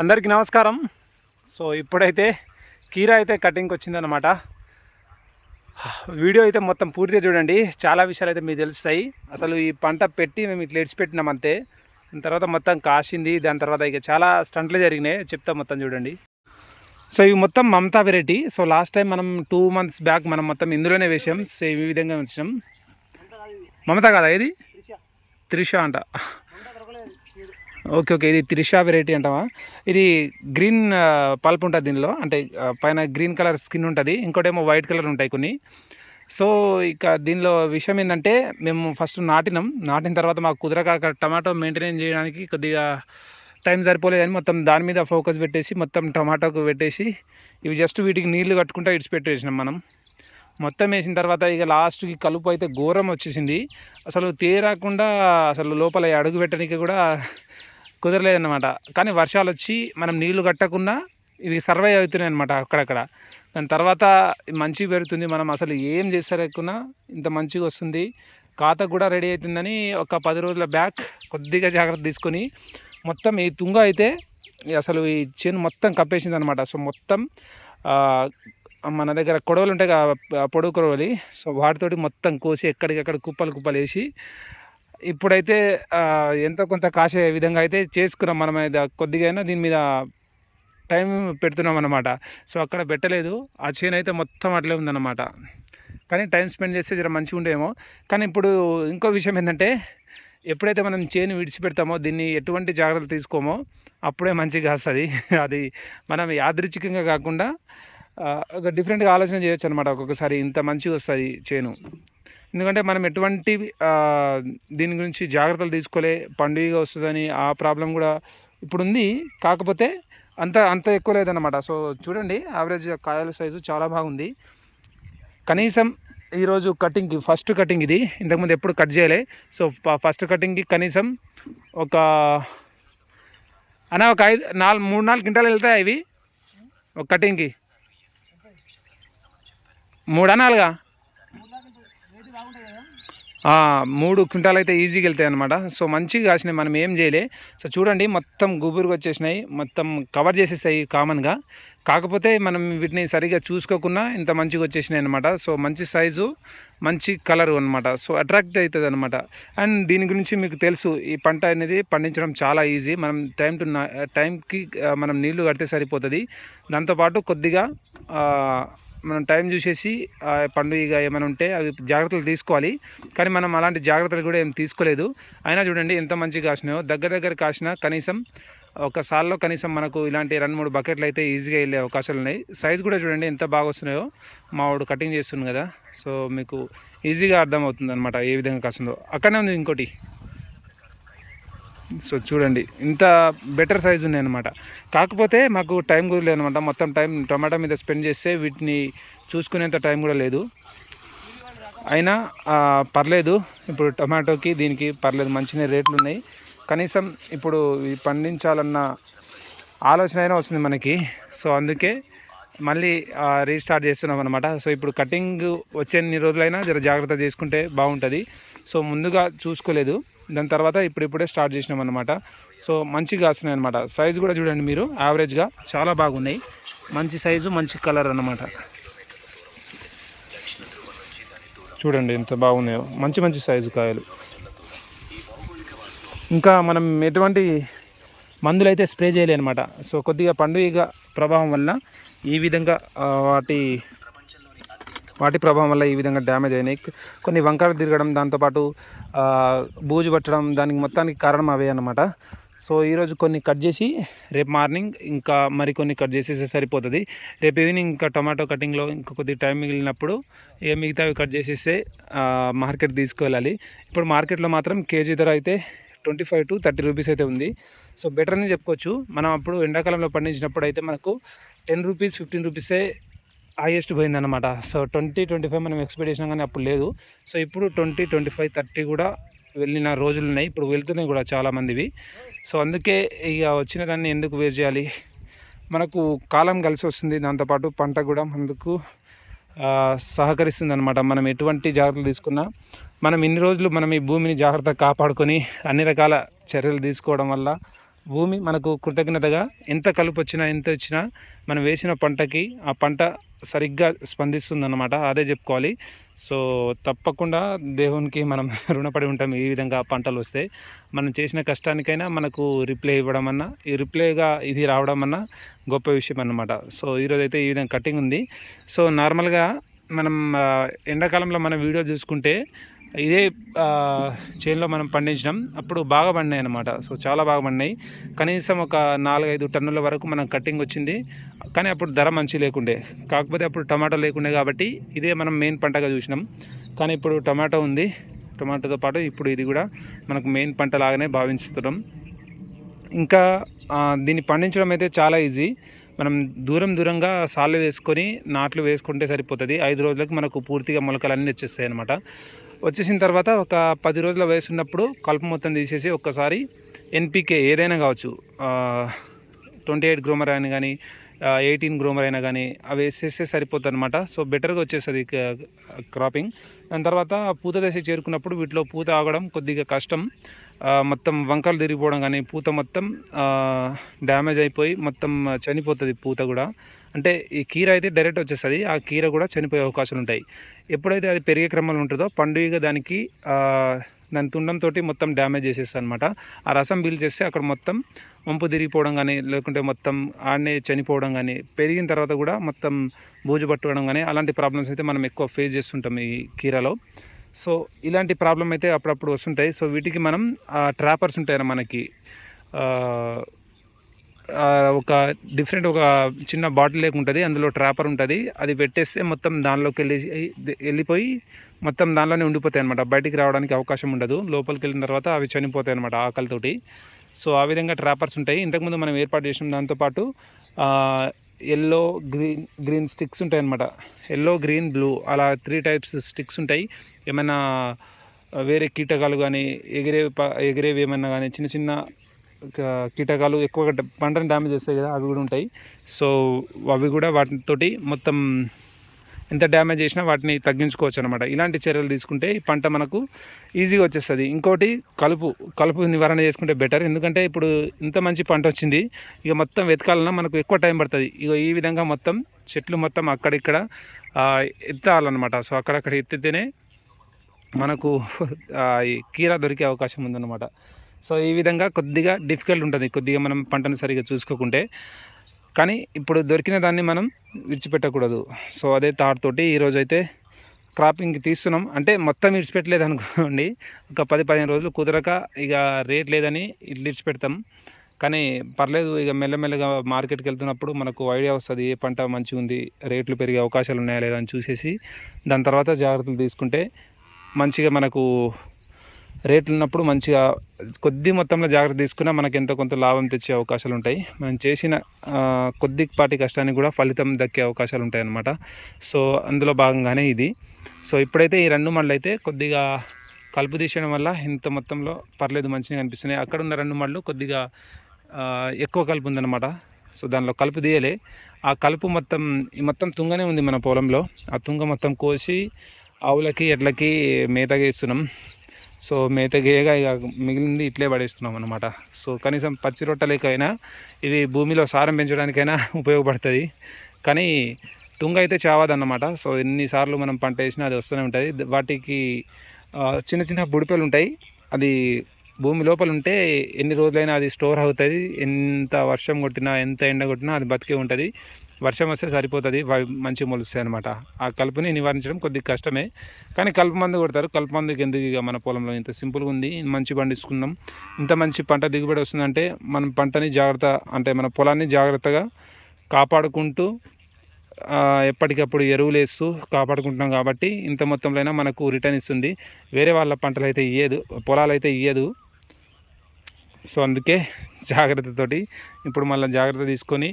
అందరికీ నమస్కారం. సో ఇప్పుడైతే కీరా అయితే కటింగ్కి వచ్చిందనమాట వీడియో అయితే మొత్తం పూర్తిగా చూడండి. చాలా విషయాలు అయితే మీకు తెలుస్తాయి. అసలు ఈ పంట పెట్టి మేము ఇట్లా పెట్టినాం అంతే. దాని తర్వాత మొత్తం కాసింది. దాని తర్వాత ఇక చాలా స్టంట్లు జరిగినాయి. చెప్తా మొత్తం చూడండి. సో ఇవి మొత్తం Mamata variety. So last time మనం టూ మంత్స్ బ్యాక్ మనం మొత్తం ఇందులోనే వేసాం. సో ఈ విధంగా వచ్చినాం మమత కదా ఇది? త్రిష అంట. Okay okay. ఇది త్రిషా వెరైటీ అంటావా? ఇది గ్రీన్ పల్ప్ ఉంటుంది దీనిలో. అంటే పైన గ్రీన్ కలర్ స్కిన్ ఉంటుంది. ఇంకోటేమో వైట్ కలర్ ఉంటాయి కొన్ని. సో ఇక దీనిలో విషయం ఏంటంటే మేము ఫస్ట్ నాటినాం. నాటిన తర్వాత మాకు కుదరక టమాటో మెయింటైన్ చేయడానికి కొద్దిగా టైం సరిపోలేదని మొత్తం దాని మీద ఫోకస్ పెట్టేసి మొత్తం టమాటోకు పెట్టేసి ఇవి జస్ట్ వీటికి నీళ్ళు కట్టుకుంటా ఇడిచి పెట్టేసినాం మనం. మొత్తం వేసిన తర్వాత ఇక లాస్ట్కి కలుపు అయితే ఘోరం వచ్చేసింది. అసలు తేరాకుండా అసలు లోపల అడుగు పెట్టడానికి కూడా కుదరలేదన్నమాట. కానీ వర్షాలు వచ్చి మనం నీళ్ళు కట్టకుండా ఇవి సర్వే అవుతున్నాయి అనమాట అక్కడక్కడ. దాని తర్వాత మంచిగా పెరుగుతుంది. మనం అసలు ఏం చేసారకున్నా ఇంత మంచిగా వస్తుంది. ఖాతా కూడా రెడీ అవుతుందని ఒక పది రోజుల బ్యాక్ కొద్దిగా జాగ్రత్త తీసుకొని మొత్తం ఈ తుంగ అయితే అసలు ఈ చేను మొత్తం కప్పేసింది అనమాట సో మొత్తం మన దగ్గర కొడవలు ఉంటాయి కదా, కొడవలి. సో వాటితోటి మొత్తం కోసి ఎక్కడికక్కడ కుప్పలు కుప్పలు వేసి ఇప్పుడైతే ఎంతో కొంత కాసే విధంగా అయితే చేసుకున్నాం మనం అయితే. కొద్దిగా దీని మీద టైం పెడుతున్నాం అనమాట సో అక్కడ పెట్టలేదు. ఆ చేను అయితే మొత్తం అట్లే ఉందన్నమాట. కానీ టైం స్పెండ్ చేస్తే జర మంచిగా ఉండేమో. కానీ ఇప్పుడు ఇంకో విషయం ఏంటంటే ఎప్పుడైతే మనం చేను విడిచిపెడతామో దీన్ని ఎటువంటి జాగ్రత్తలు తీసుకోమో అప్పుడే మంచిగా వస్తుంది అది మనం యాదృచ్ఛికంగా కాకుండా ఒక డిఫరెంట్గా ఆలోచన చేయొచ్చు అనమాట ఒక్కొక్కసారి ఇంత మంచిగా వస్తుంది చేను. ఎందుకంటే మనం ఎటువంటి దీని గురించి జాగ్రత్తలు తీసుకోలే పండుగ వస్తుందని ఆ ప్రాబ్లం కూడా ఇప్పుడు ఉంది కాకపోతే అంత అంత ఎక్కువ లేదన్నమాట. సో చూడండి యావరేజ్ కాయల సైజు చాలా బాగుంది. కనీసం ఈరోజు కటింగ్కి ఫస్ట్ కటింగ్ ఇది. ఇంతకుముందు ఎప్పుడు కట్ చేయలే. సో ఫస్ట్ కటింగ్కి కనీసం ఒక అన్న ఒక ఐదు నాలుగు మూడు నాలుగు క్వింటాలు వెళ్తాయి ఇవి? ఒక కటింగ్కి మూడా నాలుగా? మూడు క్వింటాలు అయితే ఈజీగా వెళ్తాయి అనమాట సో మంచిగా కాసినాయి. మనం ఏం చేయలే. సో చూడండి మొత్తం గుబురుగా వచ్చేసినాయి. మొత్తం కవర్ చేసేసాయి కామన్గా కాకపోతే మనం వీటిని సరిగా చూసుకోకుండా ఇంత మంచిగా వచ్చేసినాయి అనమాట సో మంచి సైజు మంచి కలర్ అనమాట సో అట్రాక్ట్ అవుతుంది అనమాట అండ్ దీని గురించి మీకు తెలుసు ఈ పంట అనేది పండించడం చాలా ఈజీ మనం టైం టు టైంకి మనం నీళ్ళు కడితే సరిపోతుంది. దాంతోపాటు కొద్దిగా మనం టైం చూసేసి ఆ పండుగ ఏమైనా ఉంటే అవి జాగ్రత్తలు తీసుకోవాలి. కానీ మనం అలాంటి జాగ్రత్తలు కూడా ఏం తీసుకోలేదు. అయినా చూడండి ఎంత మంచిగా కాసినాయో. దగ్గర దగ్గర కాసిన కనీసం ఒక సాల్లో కనీసం మనకు ఇలాంటి రెండు మూడు బకెట్లు అయితే ఈజీగా వెళ్ళే అవకాశాలు ఉన్నాయి. సైజ్ కూడా చూడండి ఎంత బాగా వస్తున్నాయో. మా వాడు కటింగ్ చేస్తుంది కదా. సో మీకు ఈజీగా అర్థమవుతుంది అనమాట ఏ విధంగా కాస్తుందో అక్కడనే ఉంది ఇంకోటి. సో చూడండి ఇంత బెటర్ సైజ్ ఉన్నాయి అనమాట కాకపోతే మాకు టైం కూడా లేదనమాట మొత్తం టైం టమాటా మీద స్పెండ్ చేస్తే వీటిని చూసుకునేంత టైం కూడా లేదు. అయినా పర్లేదు. ఇప్పుడు టమాటోకి దీనికి పర్లేదు. మంచినే రేట్లు ఉన్నాయి. కనీసం ఇప్పుడు పండించాలన్న ఆలోచన అయినా వస్తుంది మనకి. సో అందుకే మళ్ళీ రీస్టార్ట్ చేస్తున్నాం అనమాట సో ఇప్పుడు కటింగ్ వచ్చే ఎన్ని రోజులైనా జర జాగ్రత్త చేసుకుంటే బాగుంటుంది. సో ముందుగా చూసుకోలేదు. దాని తర్వాత ఇప్పుడిప్పుడే స్టార్ట్ చేసినాం అనమాట సో మంచిగా వస్తున్నాయి అనమాట సైజు కూడా చూడండి మీరు యావరేజ్గా చాలా బాగున్నాయి. మంచి సైజు మంచి కలర్ అనమాట చూడండి ఎంత బాగున్నాయో. మంచి మంచి సైజు కాయలు. ఇంకా మనం ఎటువంటి మందులు అయితే స్ప్రే చేయలే అనమాట సో కొద్దిగా పండుగ ప్రభావం వల్ల ఈ విధంగా వాటి వాటి ప్రభావం వల్ల ఈ విధంగా డ్యామేజ్ అయినాయి. కొన్ని వంకరలు తిరగడం దాంతోపాటు బూజు పట్టడం దానికి మొత్తానికి కారణం అవే అనమాట సో ఈరోజు కొన్ని కట్ చేసి రేపు మార్నింగ్ ఇంకా మరికొన్ని కట్ చేసేస్తే సరిపోతుంది. రేపు ఈవినింగ్ ఇంకా టమాటో కటింగ్లో ఇంకా కొద్ది టైం మిగిలినప్పుడు ఏ మిగతావి కట్ చేసేస్తే మార్కెట్ తీసుకువెళ్ళాలి ఇప్పుడు మార్కెట్లో మాత్రం కేజీ ధర అయితే twenty five to thirty rupees అయితే ఉంది. సో బెటర్ అని చెప్పుకోవచ్చు. మనం అప్పుడు ఎండాకాలంలో పండించినప్పుడు అయితే మనకు టెన్ రూపీస్ ఫిఫ్టీన్ రూపీసే హైయెస్ట్ పోయిందనమాట సో ట్వంటీ ట్వంటీ ఫైవ్ మనం ఎక్స్పెక్ట్ చేసినాం కానీ అప్పుడు లేదు. సో ఇప్పుడు ట్వంటీ ట్వంటీ ఫైవ్ థర్టీ కూడా వెళ్ళిన రోజులు ఉన్నాయి. ఇప్పుడు వెళ్తున్నాయి కూడా చాలామందివి సో అందుకే ఇక వచ్చిన దాన్ని ఎందుకు వేస్ట్ చేయాలి? మనకు కాలం కలిసి వస్తుంది. దాంతోపాటు పంట కూడా మనకు సహకరిస్తుంది అనమాట మనం ఎటువంటి జాగ్రత్తలు తీసుకున్నా మనం ఇన్ని రోజులు మనం ఈ భూమిని జాగ్రత్తగా కాపాడుకొని అన్ని రకాల చర్యలు తీసుకోవడం వల్ల భూమి మనకు కృతజ్ఞతగా ఎంత కలుపు వచ్చినా ఎంత వచ్చినా మనం వేసిన పంటకి ఆ పంట సరిగ్గా స్పందిస్తుందన్నమాట. అదే చెప్పుకోవాలి. సో తప్పకుండా దేవునికి మనం రుణపడి ఉంటాం ఈ విధంగా పంటలు వస్తే. మనం చేసిన కష్టానికైనా మనకు రిప్లై ఇవ్వడం అన్నా ఈ రిప్లైగా ఇది రావడం అన్నా గొప్ప విషయం అన్నమాట. సో ఈరోజు అయితే ఈ విధంగా కటింగ్ ఉంది. సో నార్మల్గా మనం ఎండాకాలంలో మన వీడియో చూసుకుంటే ఇదే చేనులో మనం పండించినాం. అప్పుడు బాగా పండినాయి అనమాట సో చాలా బాగా పండినాయి. కనీసం ఒక నాలుగైదు టన్నుల వరకు మనం కట్టింగ్ వచ్చింది. కానీ అప్పుడు ధర మంచి లేకుండే. కాకపోతే అప్పుడు టమాటో లేకుండే కాబట్టి ఇదే మనం మెయిన్ పంటగా చూసినాం. కానీ ఇప్పుడు టమాటో ఉంది. టమాటోతో పాటు ఇప్పుడు ఇది కూడా మనకు మెయిన్ పంట లాగానే భావిస్తున్నాం ఇంకా దీన్ని పండించడం అయితే చాలా ఈజీ. మనం దూరం దూరంగా సాళ్ళు వేసుకొని నాట్లు వేసుకుంటే సరిపోతుంది. ఐదు రోజులకు మనకు పూర్తిగా మొలకలు అన్నీ వచ్చేస్తాయి అనమాట వచ్చేసిన తర్వాత ఒక పది రోజుల వయసు ఉన్నప్పుడు కలుపు మొత్తం తీసేసి ఒక్కసారి ఎన్పికే ఏదైనా కావచ్చు ట్వంటీ ఎయిట్ గ్రోమర్ అయినా కానీ ఎయిటీన్ గ్రోమర్ అయినా కానీ అవి వేసేస్తే సరిపోతుంది అనమాట సో బెటర్గా వచ్చేస్తుంది క్రాపింగ్. దాని తర్వాత పూత దశ చేరుకున్నప్పుడు వీటిలో పూత ఆగడం కొద్దిగా కష్టం. మొత్తం వంకలు తిరిగిపోవడం కానీ పూత మొత్తం డ్యామేజ్ అయిపోయి మొత్తం చనిపోతుంది పూత కూడా. అంటే ఈ కీర అయితే డైరెక్ట్ వచ్చేస్తుంది ఆ కీర కూడా చనిపోయే అవకాశాలు ఉంటాయి. ఎప్పుడైతే అది పెరిగే క్రమంలో ఉంటుందో పండుగ దానికి దాని తుండంతో మొత్తం డ్యామేజ్ చేసేస్తుంది అనమాట ఆ రసం బిల్ చేస్తే అక్కడ మొత్తం వంపు తిరిగిపోవడం కానీ లేకుంటే మొత్తం ఆడనే చనిపోవడం కానీ పెరిగిన తర్వాత కూడా మొత్తం బూజు పట్టుకోవడం కానీ అలాంటి ప్రాబ్లమ్స్ అయితే మనం ఎక్కువ ఫేస్ చేస్తుంటాం ఈ కీరలో. సో ఇలాంటి ప్రాబ్లం అయితే అప్పుడప్పుడు వస్తుంటాయి. సో వీటికి మనం ట్రాపర్స్ ఉంటాయి మనకి. ఒక డిఫరెంట్ ఒక చిన్న బాటిల్ లేక ఉంటుంది. అందులో ట్రాపర్ ఉంటుంది. అది పెట్టేస్తే మొత్తం దానిలోకి వెళ్ళి వెళ్ళిపోయి మొత్తం దానిలోనే ఉండిపోతాయి అనమాట బయటికి రావడానికి అవకాశం ఉండదు. లోపలికి వెళ్ళిన తర్వాత అవి చనిపోతాయి అనమాట ఆకలితోటి. సో ఆ విధంగా ట్రాపర్స్ ఉంటాయి. ఇంతకుముందు మనం ఏర్పాటు చేసిన దాంతోపాటు ఎల్లో గ్రీన్ గ్రీన్ స్టిక్స్ ఉంటాయి అనమాట ఎల్లో గ్రీన్ బ్లూ అలా త్రీ టైప్స్ స్టిక్స్ ఉంటాయి. ఏమైనా వేరే కీటకాలు కానీ ఎగిరే ప- ఎగిరేవి ఏమైనా కానీ చిన్న చిన్న కీటకాలు ఎక్కువగా పంటను డ్యామేజ్ చేస్తాయి కదా అవి కూడా ఉంటాయి. సో అవి కూడా వాటితోటి మొత్తం ఎంత డ్యామేజ్ చేసినా వాటిని తగ్గించుకోవచ్చు అనమాట ఇలాంటి చర్యలు తీసుకుంటే ఈ పంట మనకు ఈజీగా వచ్చేస్తుంది. ఇంకోటి కలుపు కలుపు నివారణ చేసుకుంటే బెటర్ ఎందుకంటే ఇప్పుడు ఇంత మంచి పంట వచ్చింది ఇక మొత్తం వెతకాలన్నా మనకు ఎక్కువ టైం పడుతుంది. ఇక ఈ విధంగా మొత్తం చెట్లు మొత్తం అక్కడిక్కడ ఎత్తాలన్నమాట. సో అక్కడక్కడ ఎత్తితేనే మనకు ఈ కీర దొరికే అవకాశం ఉందన్నమాట. సో ఈ విధంగా కొద్దిగా డిఫికల్ట్ ఉంటుంది. కొద్దిగా మనం పంటను సరిగా చూసుకోకుంటే కానీ ఇప్పుడు దొరికిన దాన్ని మనం విడిచిపెట్టకూడదు. సో అదే థాట్ తోటి ఈరోజు అయితే క్రాపింగ్ తీస్తున్నాం. అంటే మొత్తం విడిచిపెట్టలేదు అనుకోండి. ఒక పది పదిహేను రోజులు కుదరక ఇక రేట్ లేదని విడిచిపెడతాం. కానీ పర్లేదు ఇక మెల్లమెల్లగా మార్కెట్కి వెళ్తున్నప్పుడు మనకు ఐడియా వస్తుంది ఏ పంట మంచిగా ఉంది రేట్లు పెరిగే అవకాశాలు ఉన్నాయా లేదా అని చూసేసి దాని తర్వాత జాగ్రత్తలు తీసుకుంటే మంచిగా మనకు రేట్లు ఉన్నప్పుడు మంచిగా కొద్ది మొత్తంలో జాగ్రత్త తీసుకున్నా మనకు ఎంతో కొంత లాభం తెచ్చే అవకాశాలు ఉంటాయి మనం చేసిన కొద్దిపాటి కష్టానికి కూడా ఫలితం దక్కే అవకాశాలు ఉంటాయి అన్నమాట సో అందులో భాగంగానే ఇది. సో ఇప్పుడైతే ఈ రెండు మళ్ళీ అయితే కొద్దిగా కలుపు తీసేయడం వల్ల ఇంత మొత్తంలో పర్లేదు మంచిగా అనిపిస్తున్నాయి అక్కడ ఉన్న రెండు మళ్ళు కొద్దిగా ఎక్కువ కలుపు ఉందన్నమాట. సో దానిలో కలుపు తీయలే. ఆ కలుపు మొత్తం ఈ మొత్తం తుంగనే ఉంది మన పొలంలో. ఆ తుంగ మొత్తం కోసి ఆవులకి ఎడ్లకి మేతగా ఇస్తున్నాం సో మేత గేయగా ఇక మిగిలింది ఇట్లే పడేస్తున్నాం అనమాట సో కనీసం పచ్చి రొట్టెలకైనా ఇది భూమిలో సారం పెంచడానికైనా ఉపయోగపడుతుంది. కానీ తుంగ అయితే చావదన్నమాట. సో ఎన్నిసార్లు మనం పంట వేసినా అది వస్తూనే ఉంటుంది. వాటికి చిన్న చిన్న బుడిపెలు ఉంటాయి. అది భూమి లోపల ఉంటే ఎన్ని రోజులైనా అది స్టోర్ అవుతుంది. ఎంత వర్షం కొట్టినా ఎంత ఎండ కొట్టినా అది బతికే ఉంటుంది. వర్షం వస్తే సరిపోతుంది మంచి మొలుస్తాయి అనమాట ఆ కలుపుని నివారించడం కొద్దిగా కష్టమే. కానీ కలుపు మందు కొడతారు. కలుపు మందుకి ఎందుకు ఇక మన పొలంలో ఇంత సింపుల్గా ఉంది మంచి పండించుకున్నాం. ఇంత మంచి పంట దిగుబడి వస్తుందంటే మనం పంటని జాగ్రత్త అంటే మన పొలాన్ని జాగ్రత్తగా కాపాడుకుంటూ ఎప్పటికప్పుడు ఎరువులు వేస్తూ కాపాడుకుంటున్నాం కాబట్టి ఇంత మొత్తంలో అయినా మనకు రిటర్న్ ఇస్తుంది. వేరే వాళ్ళ పంటలు అయితే ఇయ్యదు పొలాలు అయితే ఇయ్యదు. సో అందుకే జాగ్రత్తతోటి ఇప్పుడు మళ్ళీ జాగ్రత్త తీసుకొని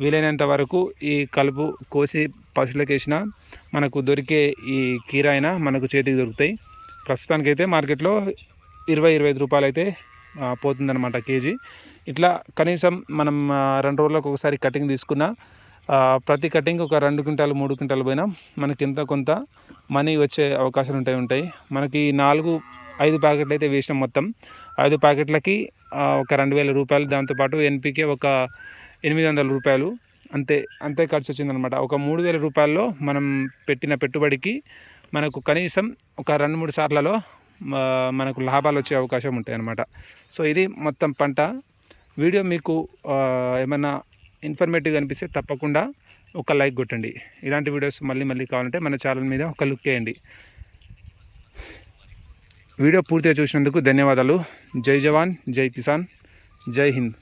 వీలైనంత వరకు ఈ కలుపు కోసి పశువులకేసిన మనకు దొరికే ఈ కీర అయినా మనకు చేతికి దొరుకుతాయి. ప్రస్తుతానికైతే మార్కెట్లో ఇరవై ఇరవై ఐదు రూపాయలు అయితే పోతుందన్నమాట కేజీ. ఇట్లా కనీసం మనం రెండు రోజులకు ఒకసారి కటింగ్ తీసుకున్న ప్రతి కటింగ్ ఒక రెండు క్వింటాలు మూడు క్వింటాలు పోయినా మనకి ఎంత కొంత మనీ వచ్చే అవకాశాలు ఉంటాయి ఉంటాయి. మనకి నాలుగు ఐదు ప్యాకెట్లు అయితే వేసినాం మొత్తం. ఐదు ప్యాకెట్లకి ఒక రెండు వేల రూపాయలు. దాంతోపాటు ఎన్పికే ఒక ఎనిమిది వందల రూపాయలు. అంతే అంతే ఖర్చు వచ్చిందనమాట ఒక మూడు వేల రూపాయల్లో మనం పెట్టిన పెట్టుబడికి మనకు కనీసం ఒక రెండు మూడు సార్లలో మనకు లాభాలు వచ్చే అవకాశం ఉంటాయి అన్నమాట సో ఇది మొత్తం పంట. వీడియో మీకు ఏమైనా ఇన్ఫర్మేటివ్ అనిపిస్తే తప్పకుండా ఒక లైక్ కొట్టండి. ఇలాంటి వీడియోస్ మళ్ళీ మళ్ళీ కావాలంటే మన ఛానల్ మీద ఒక లుక్ వేయండి. వీడియో పూర్తిగా చూసినందుకు ధన్యవాదాలు. జై జవాన్ జై కిసాన్ జై హింద్.